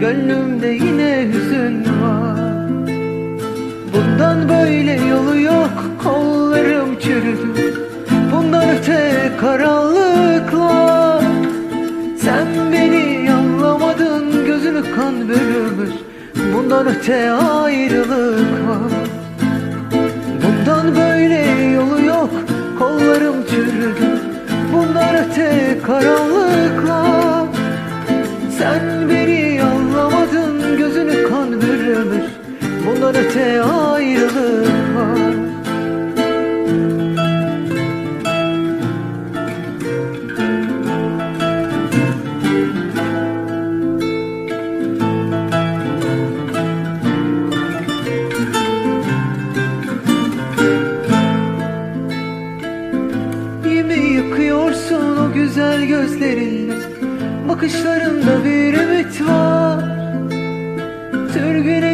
Gönlümde yine hüzün var. Bundan böyle yolu yok kollarım çürüdü. Bundan öte karanlıklar. Sen beni anlamadın gözünü kan bürümüş. Bundan öte ayrılık var öte ayrılık var. Yemi yıkıyorsun o güzel gözlerinle Bakışlarında bir ümit var. Sürgün edildiğim yerde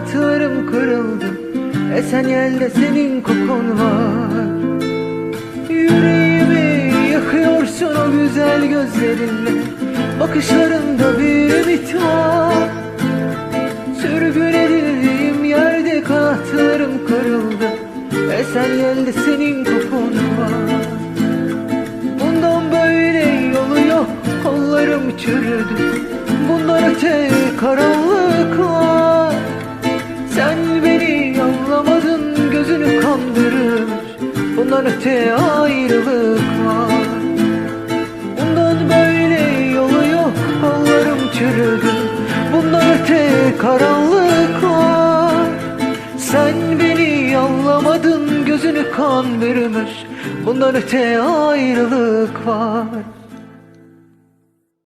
kanatlarım kırıldı. Esen yelde senin kokun var. Yüreğimi yakıyorsun o güzel gözlerinle. Bakışlarında bir ümit var. Sürgün edildiğim yerde kanatlarım kırıldı. Esen yelde senin kokun var. Bundan böyle yolu yok. Kollarım çürüdü. Bundan öte karanlıklar Bundan öte ayrılık var. Bundan böyle yolu yok kollarım çürüdü. Bundan öte karanlıklar Sen beni anlamadın gözünü kan bürümüş. Bundan öte ayrılık var